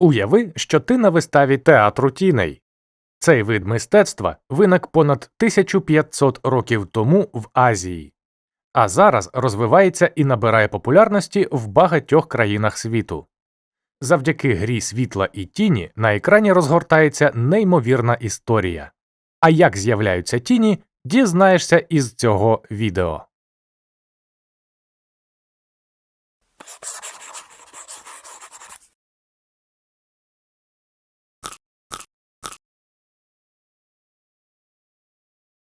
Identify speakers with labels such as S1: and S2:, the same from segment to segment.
S1: Уяви, що ти на виставі театру тіней. Цей вид мистецтва виник понад 1500 років тому в Азії, а зараз розвивається і набирає популярності в багатьох країнах світу. Завдяки грі світла і тіні на екрані розгортається неймовірна історія. А як з'являються тіні, дізнаєшся із цього відео.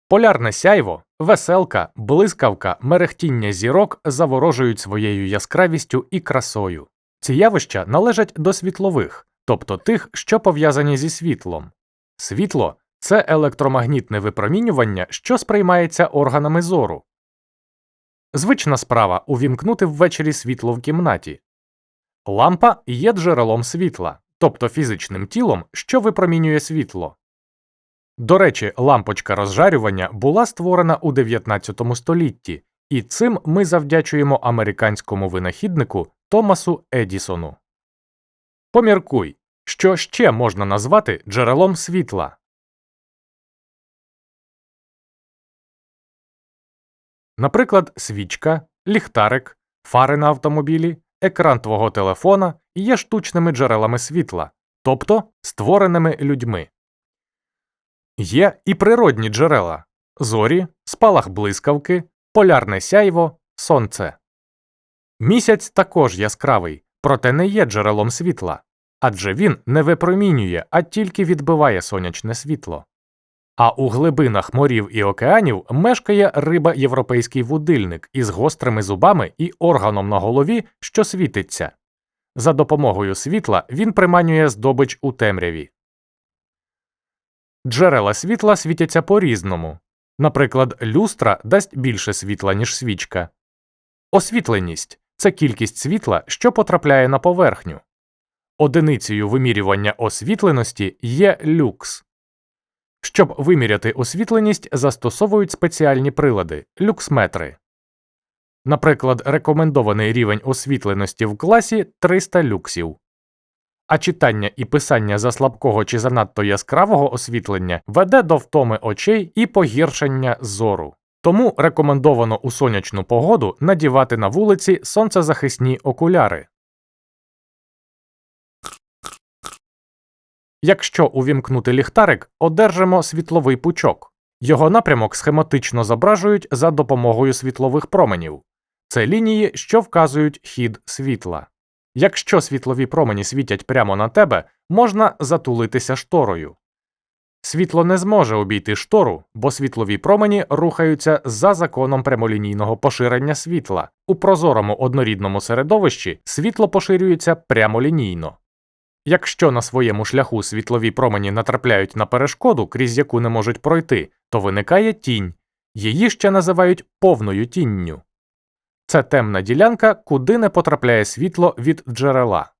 S1: Полярне сяйво, веселка, блискавка, мерехтіння зірок заворожують своєю яскравістю і красою. Ці явища належать до світлових, тобто тих, що пов'язані зі світлом. Світло це електромагнітне випромінювання, що сприймається органами зору. Звична справа увімкнути ввечері світло в кімнаті. Лампа є джерелом світла, тобто фізичним тілом, що випромінює світло. До речі, лампочка розжарювання була створена у 19 столітті, і цим ми завдячуємо американському винахіднику Томасу Едісону. Поміркуй, що ще можна назвати джерелом світла. Наприклад, свічка, ліхтарик, фари на автомобілі, екран твого телефона є штучними джерелами світла, тобто створеними людьми. Є і природні джерела зорі, спалах блискавки, полярне сяйво, сонце. Місяць також яскравий, проте не є джерелом світла, адже він не випромінює, а тільки відбиває сонячне світло. А у глибинах морів і океанів мешкає риба європейський вудильник із гострими зубами і органом на голові, що світиться. За допомогою світла він приманює здобич у темряві. Джерела світла світяться по різному. Наприклад, люстра дасть більше світла, ніж свічка. Освітленість це кількість світла, що потрапляє на поверхню. Одиницею вимірювання освітленості є люкс. Щоб виміряти освітленість, застосовують спеціальні прилади люксметри. Наприклад, рекомендований рівень освітленості в класі 300 люксів. А читання і писання за слабкого чи занадто яскравого освітлення веде до втоми очей і погіршення зору. Тому рекомендовано у сонячну погоду надівати на вулиці сонцезахисні окуляри. Якщо увімкнути ліхтарик, одержимо світловий пучок. Його напрямок схематично зображують за допомогою світлових променів. Це лінії, що вказують хід світла. Якщо світлові промені світять прямо на тебе, можна затулитися шторою. Світло не зможе обійти штору, бо світлові промені рухаються за законом прямолінійного поширення світла. У прозорому однорідному середовищі світло поширюється прямолінійно. Якщо на своєму шляху світлові промені натрапляють на перешкоду, крізь яку не можуть пройти, то виникає тінь, її ще називають повною тінню. Це темна ділянка, куди не потрапляє світло від джерела.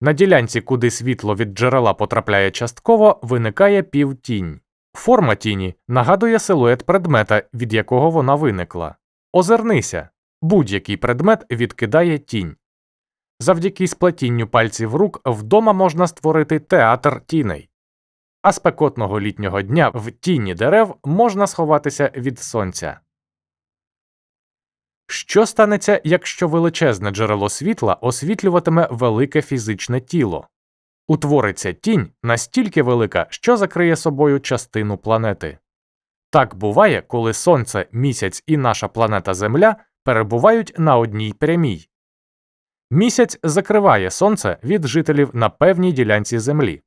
S1: На ділянці, куди світло від джерела потрапляє частково, виникає півтінь. Форма тіні нагадує силует предмета, від якого вона виникла. Озирнися будь-який предмет відкидає тінь. Завдяки сплетінню пальців рук вдома можна створити театр тіней. А спекотного літнього дня в тіні дерев можна сховатися від сонця. Що станеться, якщо величезне джерело світла освітлюватиме велике фізичне тіло? Утвориться тінь настільки велика, що закриє собою частину планети. Так буває, коли Сонце, місяць і наша планета Земля перебувають на одній прямій. Місяць закриває Сонце від жителів на певній ділянці Землі.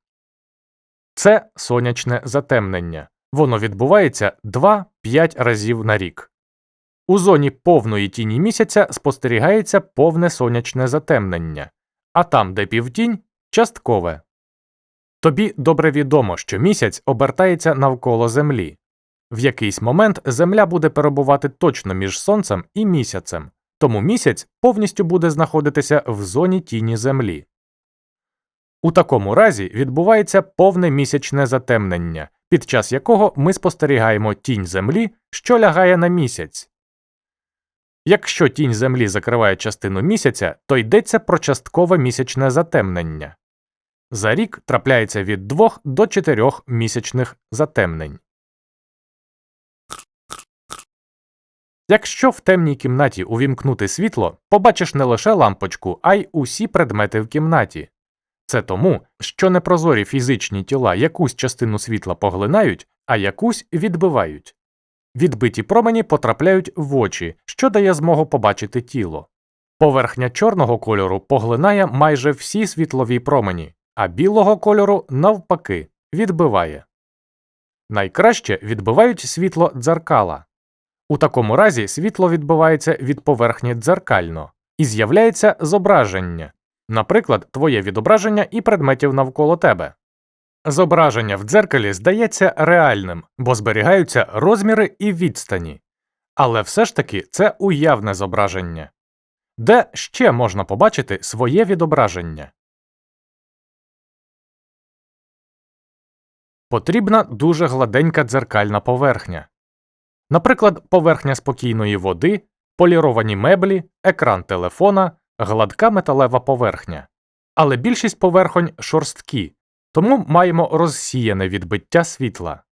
S1: Це сонячне затемнення. Воно відбувається 2-5 разів на рік. У зоні повної тіні місяця спостерігається повне сонячне затемнення, а там, де півтінь, часткове. Тобі добре відомо, що місяць обертається навколо Землі. В якийсь момент Земля буде перебувати точно між Сонцем і місяцем, тому місяць повністю буде знаходитися в зоні тіні Землі. У такому разі відбувається повне місячне затемнення, під час якого ми спостерігаємо тінь Землі, що лягає на місяць. Якщо тінь Землі закриває частину місяця, то йдеться про часткове місячне затемнення. За рік трапляється від 2 до 4 місячних затемнень. Якщо в темній кімнаті увімкнути світло, побачиш не лише лампочку, а й усі предмети в кімнаті. Це тому, що непрозорі фізичні тіла якусь частину світла поглинають, а якусь відбивають. Відбиті промені потрапляють в очі, що дає змогу побачити тіло. Поверхня чорного кольору поглинає майже всі світлові промені, а білого кольору, навпаки, відбиває. Найкраще відбивають світло дзеркала. У такому разі світло відбивається від поверхні дзеркально і з'являється зображення, наприклад, твоє відображення і предметів навколо тебе. Зображення в дзеркалі здається реальним, бо зберігаються розміри і відстані. Але все ж таки це уявне зображення. Де ще можна побачити своє відображення? Потрібна дуже гладенька дзеркальна поверхня. Наприклад, поверхня спокійної води, поліровані меблі, екран телефона, гладка металева поверхня. Але більшість поверхонь шорсткі, тому маємо розсіяне відбиття світла.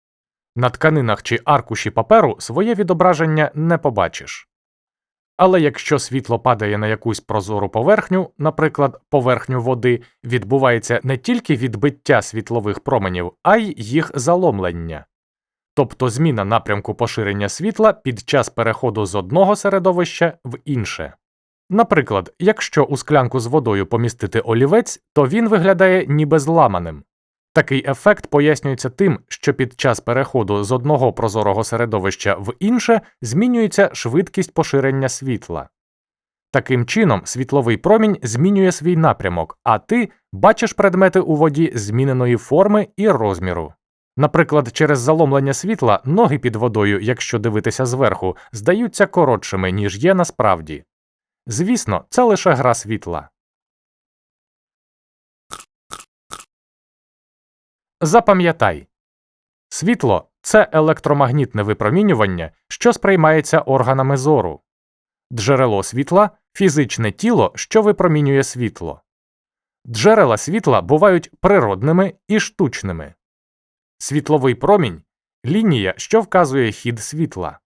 S1: На тканинах чи аркуші паперу своє відображення не побачиш. Але якщо світло падає на якусь прозору поверхню, наприклад, поверхню води, відбувається не тільки відбиття світлових променів, а й їх заломлення. Тобто зміна напрямку поширення світла під час переходу з одного середовища в інше. Наприклад, якщо у склянку з водою помістити олівець, то він виглядає ніби зламаним. Такий ефект пояснюється тим, що під час переходу з одного прозорого середовища в інше змінюється швидкість поширення світла. Таким чином, світловий промінь змінює свій напрямок, а ти бачиш предмети у воді зміненої форми і розміру. Наприклад, через заломлення світла ноги під водою, якщо дивитися зверху, здаються коротшими, ніж є насправді. Звісно, це лише гра світла. Запам'ятай світло це електромагнітне випромінювання, що сприймається органами зору. Джерело світла фізичне тіло, що випромінює світло. Джерела світла бувають природними і штучними. Світловий промінь лінія, що вказує хід світла.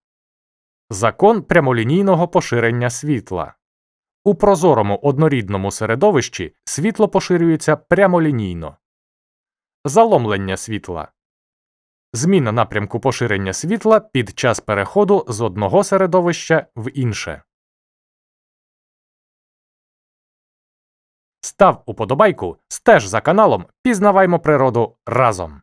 S1: Закон прямолінійного поширення світла. У прозорому однорідному середовищі світло поширюється прямолінійно. Заломлення світла. Зміна напрямку поширення світла під час переходу з одного середовища в інше. Став уподобайку, стеж за каналом, пізнаваймо природу разом.